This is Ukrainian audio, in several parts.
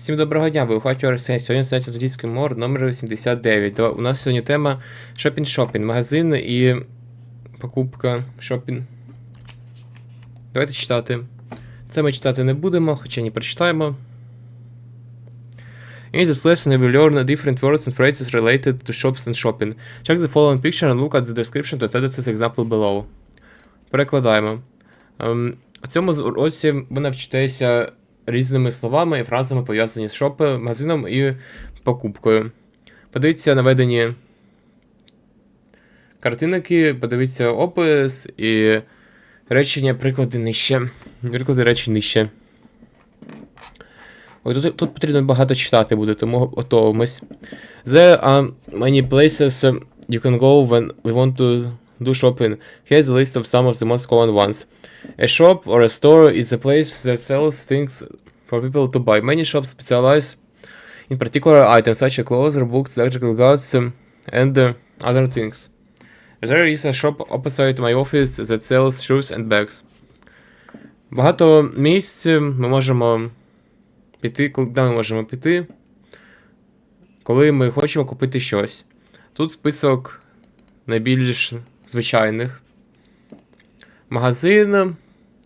Всім доброго дня, ви у хаті Арсен. Сьогодні заняття з англійської мови номер 89. То у нас сьогодні тема шопінг-шопінг, магазин і покупка шопінг. Давайте читати. Це ми читати не будемо, хоча не прочитаємо. In this lesson, we learn different words and phrases related to shops and shopping. Check the following picture and look at the description to access this example below. Перекладаємо. Ем, в цьому уроці ви навчитеся різними словами і фразами пов'язані з шопи, магазином і покупкою. Подивіться наведені картинки, подивіться опис і речення, приклади нижче. Приклади речень нижче. Ой, тут, тут потрібно багато читати буде, тому готовимось. There are many places you can go when we want to do shopping. Here's a list of some of the most common ones. A shop or a store is a place that sells things for people to buy. Many shops specialize in particular items such as clothes, books, electrical goods, um, and uh, other things. There is a shop opposite my office that sells shoes and bags. Багато місць ми можемо піти, куди ми можемо піти, коли ми хочемо купити щось. Тут список найбільш звичайних. Магазин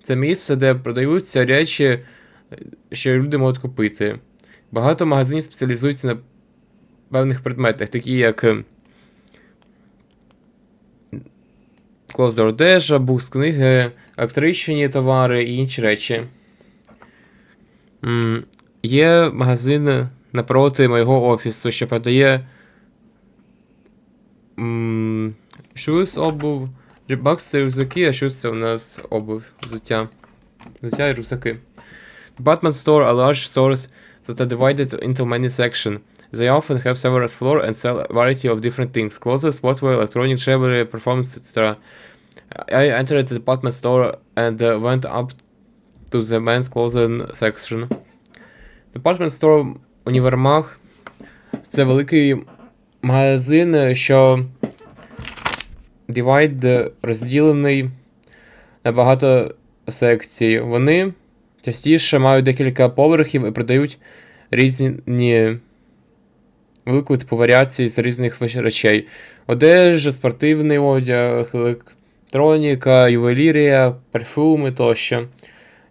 це місце, де продаються речі, що люди можуть купити. Багато магазинів спеціалізуються на певних предметах, такі як е, одежа, букс книги, електричні товари і інші речі. Є магазин напроти моєго офісу, що продає shoes, обув, бакс це рюкзаки, а shoes це у нас обув, взуття. Взуття і рюкзаки. Department store are large stores that are divided into many sections. They often have several floors and sell a variety of different things clothes, sportswear, electronic jewelry, performance, etc. I entered the department store and uh, went up to the men's clothing section. Department store універмаг це великий магазин, що divide розділений на багато секцій. Вони частіше мають декілька поверхів і продають різні велику типу варіації з різних речей. Одежа, спортивний одяг, електроніка, ювелірія, парфюми тощо.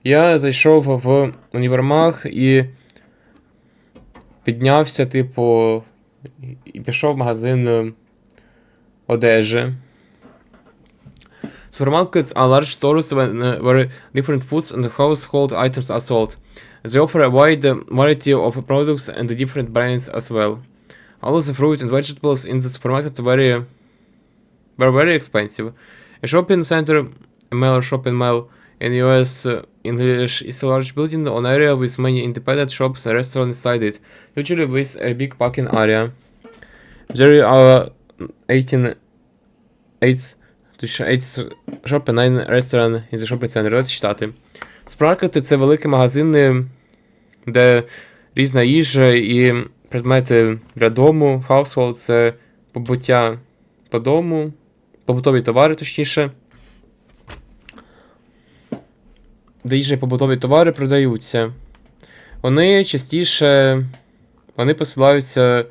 Я зайшов в універмаг і піднявся, типу, і пішов в магазин е, одежі. Supermarkets are large stores uh, where different foods and household items are sold. They offer a wide variety of products and different brands as well. All the fruit and vegetables in the supermarket very, were very expensive. A shopping center, a mall shopping mall in the US uh, English is a large building on area with many independent shops and restaurants inside it, usually with a big parking area. There are 18 eight sh- eight shop nine restaurant in the shopping center. Читати. Супермаркети це великі магазини, де різна їжа і предмети для дому. Household – це побуття по дому, побутові товари, точніше. Де їжа і побутові товари продаються. Вони частіше. Вони посилаються.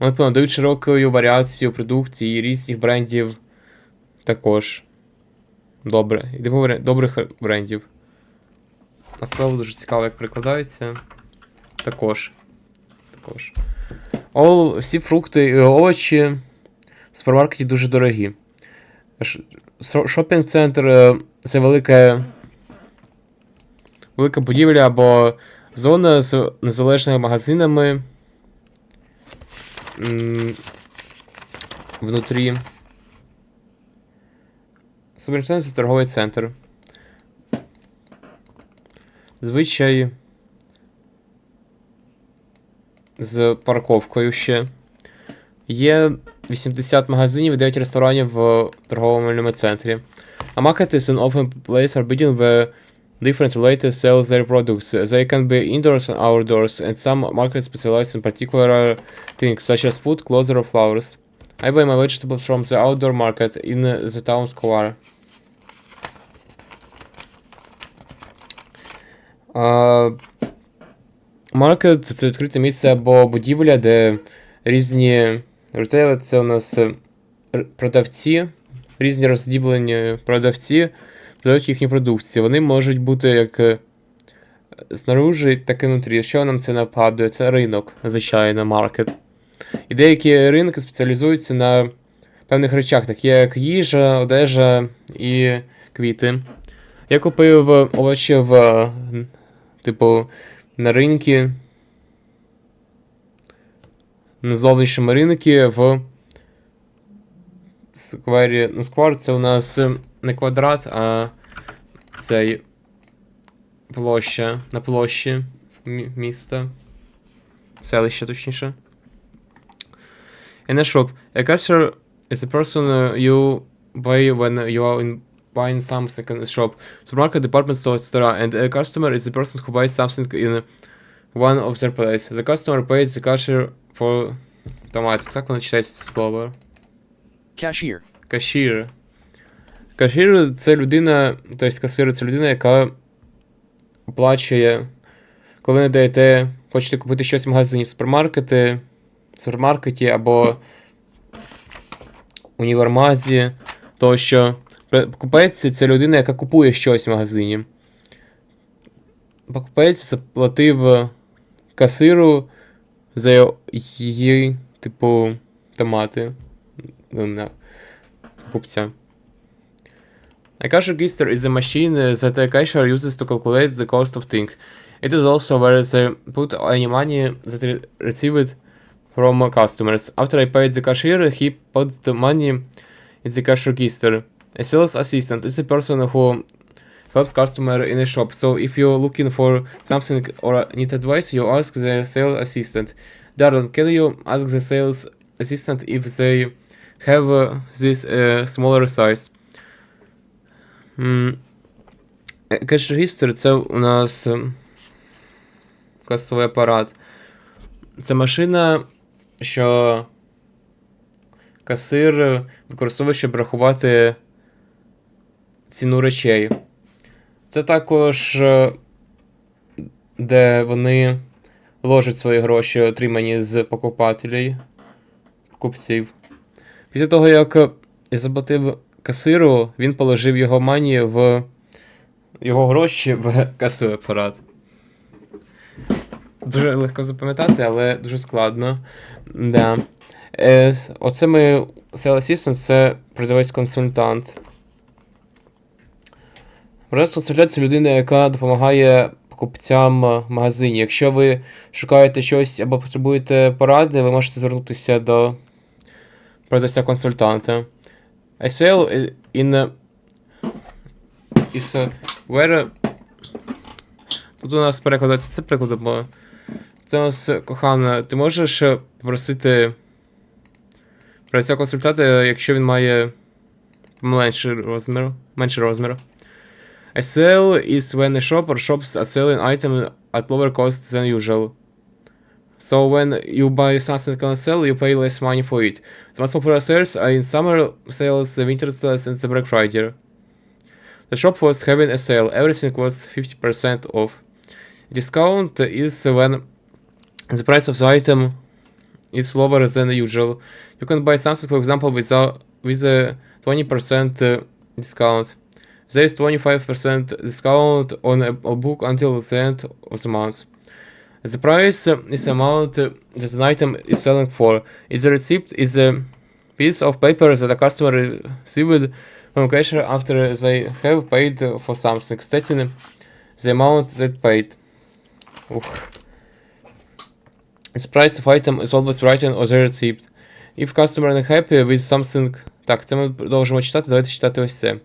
Вони надають широкою варіацію продукції різних брендів також. Добре. Йдемо добрих брендів. Насправді дуже цікаво, як прикладається. Також. Також. Ол, всі фрукти і овочі в супермаркеті дуже дорогі. Шопінг-центр е, це велика, велика будівля або зона з незалежними магазинами. Внутрі. Супермаркет це торговий центр. Звичай. З парковкою ще. Є 80 магазинів і 9 ресторанів в торговому центрі. A market is an open place or building where different retailers sell their products. They can be indoors and outdoors, and some markets specialize in particular things such as food, clothes, or flowers. I buy my vegetables from the outdoor market in the town square. Маркет це відкрите місце або будівля, де різні ретейли, це у нас е, продавці, різні розділені продавці продають їхні продукції. Вони можуть бути як е, знаружи, так і внутрі. Що нам це нагадує? Це ринок, звичайно, маркет. І деякі ринки спеціалізуються на певних речах, такі як їжа, одежа і квіти. Я купив овочі в, е, типу, на ринки. На зовнішньому ринку в сквері. Ну, сквер це у нас е, не квадрат, а цей площа. На площі мі- міста. Селище, точніше. In a shop, a cashier is a person you buy when you are in buying something in a shop. Supermarket, department store, etc. And a customer is the person who buys something in one of their place. The customer pays the cashier for tomatoes. Так воно читається це слово. Cashier. Кашір. Кашір це людина, тобто касир це людина, яка оплачує, коли ви даєте, хочете купити щось в магазині супермаркети, супермаркеті або універмазі, то що покупець це людина, яка купує щось в магазині. Покупець заплатив касиру за її, типу, томати. Ну, покупця. A cash register is a machine uh, that a cashier uses to calculate the cost of things. It is also where they put any money that re- received from customers. After I paid the cashier, he put the money in the cash register. A sales assistant is a person who helps customer in a shop. So if you're looking for something or need advice, you ask the sales assistant. Darren, can you ask the sales assistant if they have uh, this uh, smaller size? Е, Cash register це у нас е, касовий апарат. Це машина, що касир е, використовує, щоб рахувати ціну речей. Це також, е, де вони ложать свої гроші, отримані з покупателів, покупців. Після того, як е, я заплатив касиру, він положив його мані в його гроші в касовий апарат. Дуже легко запам'ятати, але дуже складно. Да. Е, оце ми Sales Assistant це продавець-консультант. Продавець-консультант це людина, яка допомагає покупцям в магазині. Якщо ви шукаєте щось або потребуєте поради, ви можете звернутися до продавця-консультанта. A sale i- in a- is a where Тут у нас перекладається це прикладом. Це у нас кохана. Ти можеш е, попросити продавця консультанта, якщо він має менший розмір. Менший розмір. A sale is when a shop or shops are selling item at lower cost than usual. So when you buy something on sale, you pay less money for it. The most popular sales are in summer sales, the winter sales, and the Black Friday. The shop was having a sale. Everything was 50% off. Discount is when the price of the item is lower than usual. You can buy something, for example, with a 20% uh, discount. There is 25% discount on a, a book until the end of the month. The price uh, is the amount uh, that an item is selling for. Is the receipt is a piece of paper that a customer received from cashier after they have paid for something, stating the amount they paid. Ух. The price of item is always written on the receipt. If customer not happy with something... Так, це ми продовжимо читати, давайте читати ось це.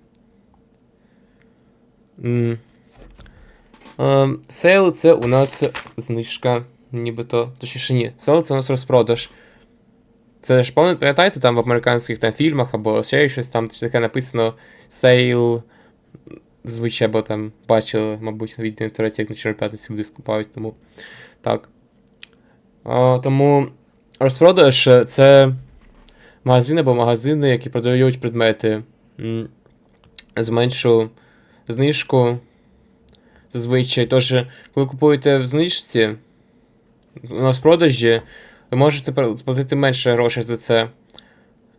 Сейл це у нас знижка, нібито. Точніше ні. Сейл це у нас розпродаж. Це ж пам'ят- пам'ятаєте там в американських там фільмах або ще щось там таке написано сейл. Звичай, або там бачили, мабуть, від інтернеті, як на Чорній п'ятниці люди скупають, тому. Так. А, тому розпродаж це магазини або магазини, які продають предмети з меншу знижку. Зазвичай. Тож, коли купуєте в знижці, у нас в продажі, ви можете платити менше грошей за це.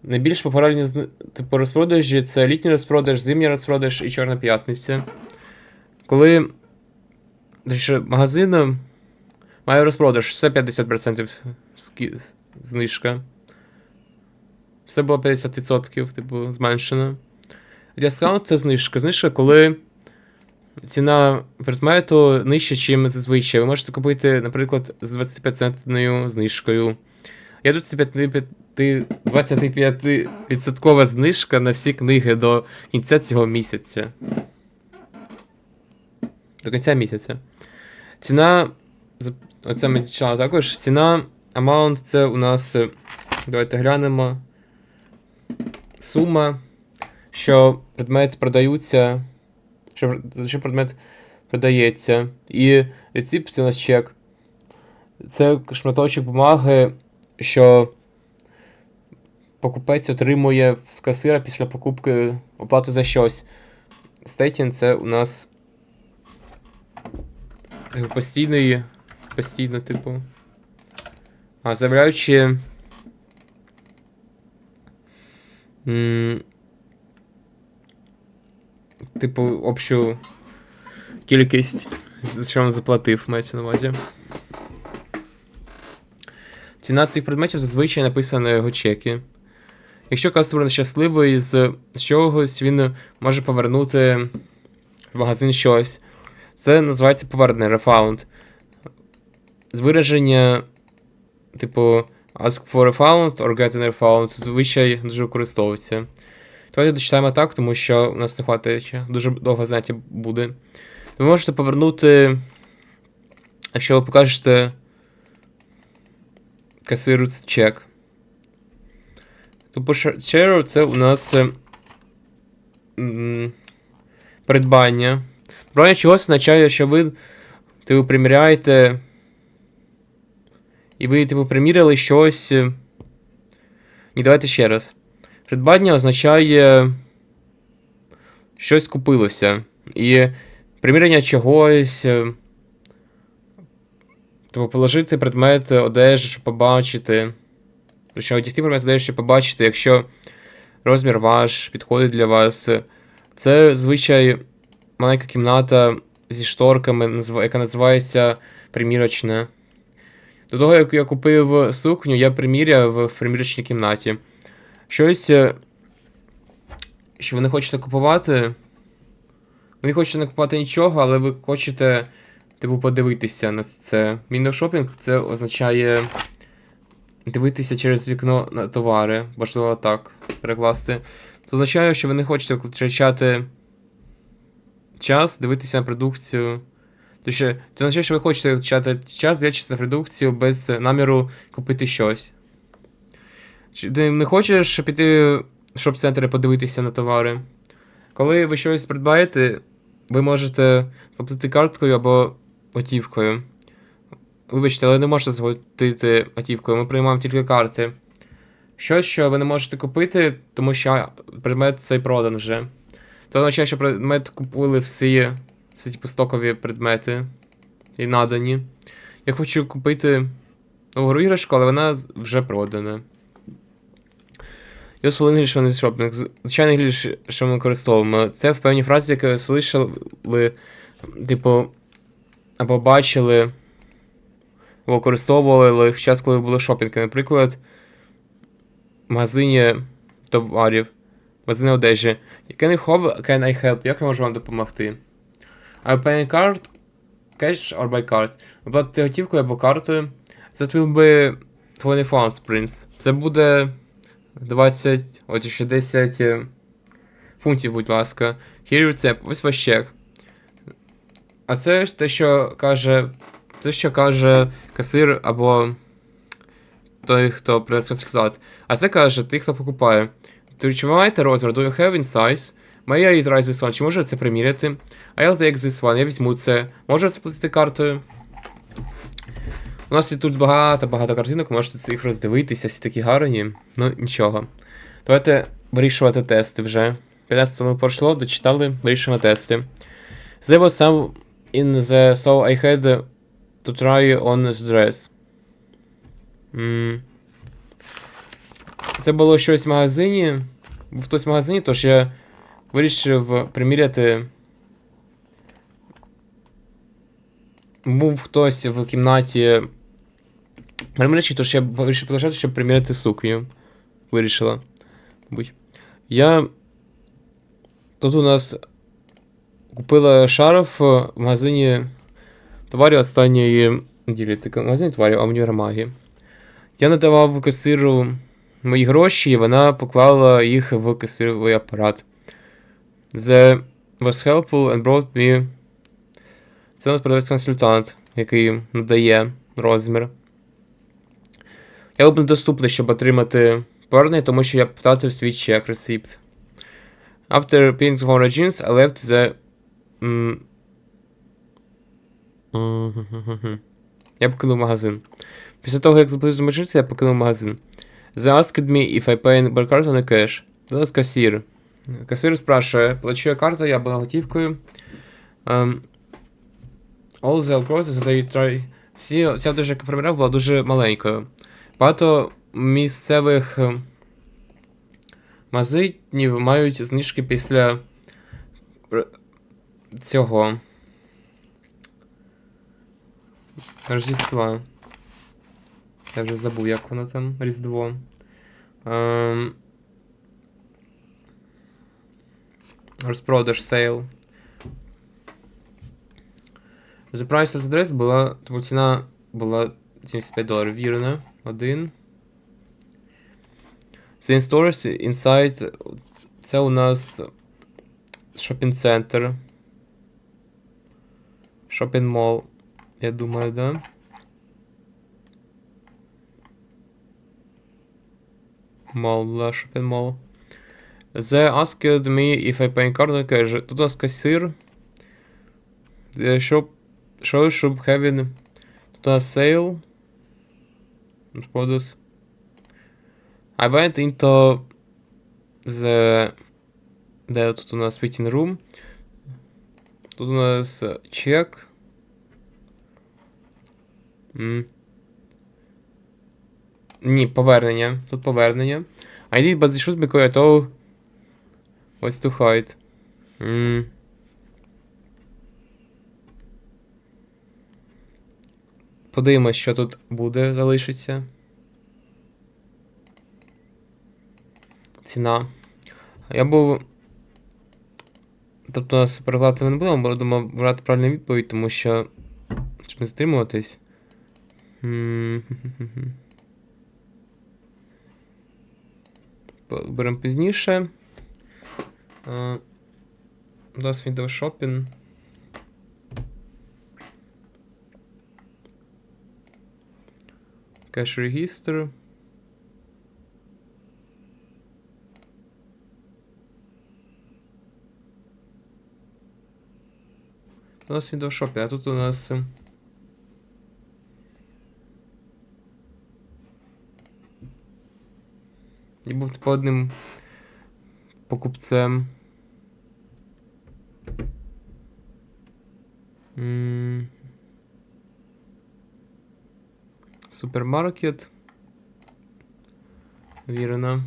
Найбільш популярні типу розпродажі це літній розпродаж, зимній розпродаж і Чорна п'ятниця. Коли точніше, магазин має розпродаж, все 50% знижка. Все було 50%, типу, зменшено. Дискаунт це знижка. Знижка, коли ціна предмету нижча, ніж зазвичай. Ви можете купити, наприклад, з 25% знижкою. Є 25, 25% знижка на всі книги до кінця цього місяця. До кінця місяця. Ціна. Оце ми читали також. Ціна amount це у нас. Давайте глянемо. Сума, що предмет продаються. Що, що предмет продається. І рецепт це у нас чек. Це шматочок бумаги, що покупець отримує з касира після покупки оплату за щось. Стейтін це у нас типу, постійний. Постійно, типу. А заявляючи. Типу, общу кількість, що він заплатив, мається на увазі. Ціна цих предметів зазвичай написана на його чеки. Якщо кастомер щасливий з чогось, він може повернути в магазин щось. Це називається повернення refund. З вираження, типу, ask for refund or get an refund зазвичай дуже використовується. Давайте дочитаємо так, тому що у нас не хватить. Дуже довго заняття буде. Ви можете повернути, якщо ви покажете касиру ц- чек. Тобто share це у нас е, придбання. Придбання чогось означає, що ви типу, приміряєте. І ви, типу, приміряли щось. е, Ні, давайте ще раз. Придбання означає. Щось купилося. І приміряння чогось. Типу, положити предмет одежі, щоб побачити. Точніше, одягти предмет одежі, щоб побачити, якщо розмір ваш підходить для вас. Це звичай маленька кімната зі шторками, яка називається примірочна. До того, як я купив сукню, я приміряв в примірочній кімнаті. Щось, е, що ви не хочете купувати. Ви не хочете не купувати нічого, але ви хочете, типу, подивитися на це. Міношопінг це означає дивитися через вікно на товари, можливо так перекласти. Це означає, що ви не хочете втрачати час, дивитися на продукцію. Точніше, це означає, що ви хочете втрачати час, дивлячись на продукцію без наміру купити щось. Чи ти не хочеш піти в шоп-центр і подивитися на товари? Коли ви щось придбаєте, ви можете заплатити карткою або готівкою. Вибачте, але не можете заплатити готівкою, ми приймаємо тільки карти. Щось, що ви не можете купити, тому що предмет цей продан вже. Це означає, що предмет купили всі, всі типу, стокові предмети і надані. Я хочу купити нову іграшку, але вона вже продана. On this shopping. З- Звичайний English, що ми використовуємо. Це в певній фразі, яку слышали, типу, або бачили, або використовували в час, коли були в шопінгу. Наприклад, в магазині товарів, в магазині одежі. Can I help? Can I help? Як я можу вам допомогти? I pay card, cash or by card. Ви платите готівкою або картою. That will be 20 pounds, Prince. Це буде 20, от ще 10 е, фунтів, будь ласка. Here рецепт, ось ваш чек. А це ж те, що каже. Те, що каже касир або той, хто принесе склад. А це каже той, хто покупає. Ви маєте розмір? Do you have in size? May I try this one? Чи можу це приміряти? I'll take this one. Я візьму це. Можу заплатити картою? У нас є тут багато-багато картинок, можете їх роздивитися, всі такі гарні. Ну, нічого. Давайте вирішувати тести вже. 15 минут пройшло, дочитали, вирішуємо тести. There was in the so I had to try on this dress. М. Це було щось в магазині. Був хтось в магазині, тож я вирішив приміряти. Був хтось в кімнаті. Примірячі, тож я вирішив полежати, щоб приміряти сукню. Вирішила. Мабуть. Я. Тут у нас купила шарф в магазині товарів останньої неділі. Таке магазин товарів, а в універмагі. Я надавав касиру мої гроші, і вона поклала їх в касировий апарат. The was helpful and brought me. Це у нас продавець консультант, який надає розмір. Я був недоступний, щоб отримати повернення, тому що я втратив свій чек рецепт. After paying for jeans, I left the. Я покинув магазин. Після того, як заплатив за мочиці, я покинув магазин. They asked me if I pay by card or cash. Зараз касір. Касир спрашує, плачу я картою або готівкою. Um, all the process they try... Всі, вся дуже яка приміряв, була дуже маленькою. Багато місцевих е, магазинів мають знижки після цього. Рождества. Я вже забув, як воно там. Різдво. Ем... Розпродаж сейл. The price of the dress була. Тому ціна була 75 доларів. Вірно. Один. The stores inside. Це у нас шопінг центр. Шопінг мол. Я думаю, да. Мол, да, шопінг мол. The asked me if I pay card cash. Тут у нас касир. The shop show should have in. Тут у нас sale. Produce. I went into the... Де тут у нас waiting room. Тут у нас е, чек. М. Ні, повернення. Тут повернення. I did but the shoes because I told was to hide. М. Подивимось, що тут буде, залишиться. Ціна. Я був. Тобто у нас перекладати не будемо, бо думав брати правильну відповідь, тому що. Щоб не стримуватись. Беремо пізніше. Е, відео шопінг. Кеш регістр. У нас шопінг, а тут у нас. Я був типу одним покупцем. М. Супермаркет. Вірно.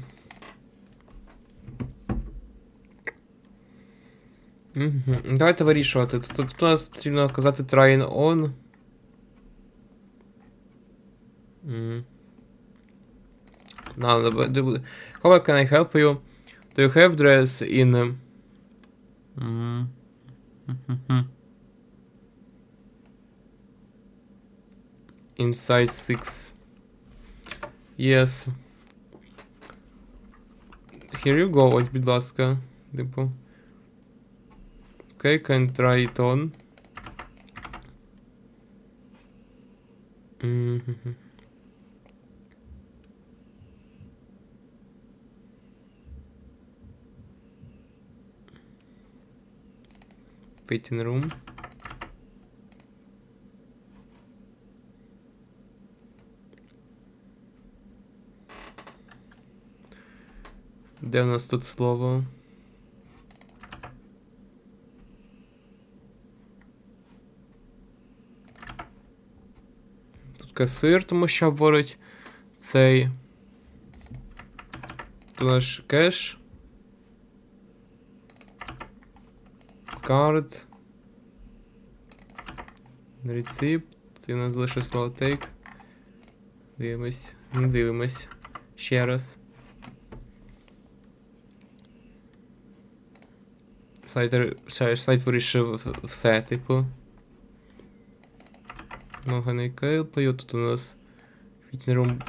Мгм. Давайте вирішувати. Тут, тут у нас потрібно казати try on. The- how can I help you? Do you have dress in mm, mhm. in size 6? Yes. Here you go, ось, будь ласка. Типу. Okay, can try it on. Mhm. Waiting room. Де у нас тут слово? Тут касир, тому що говорить цей. Тут наш кеш. Карт. Рецепт. І у нас залишилось слово take. Дивимось. Дивимось. Ще раз. Сайт, сайт вирішив все, типу. Моганий Кейл пою. Тут у нас Фітнерум.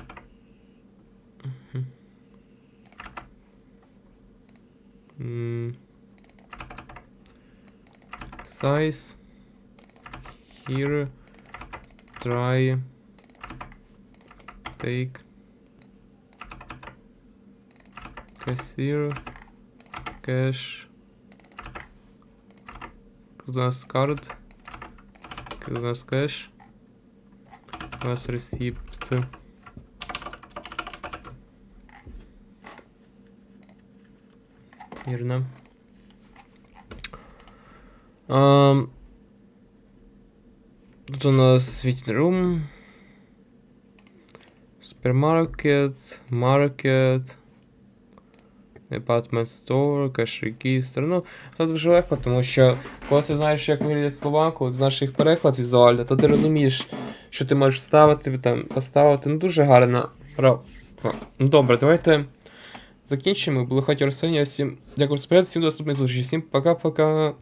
Size. Here. Try. Take. Cashier. Cash. Тут у нас карт. Тут у нас кэш. У нас ресипт. Вірно. Ам, Тут у нас Waiting Room. Супермаркет, маркет. Department Store, Cash Register. Ну, тут дуже легко, тому що коли ти знаєш, як виглядять слова, коли ти знаєш їх переклад візуально, то ти розумієш, що ти можеш ставити, там, поставити. Ну, дуже гарна Ну, Добре, давайте закінчимо. Було хаті Арсенія. Всім дякую за перегляд, всім до наступної зустрічі. Всім пока-пока.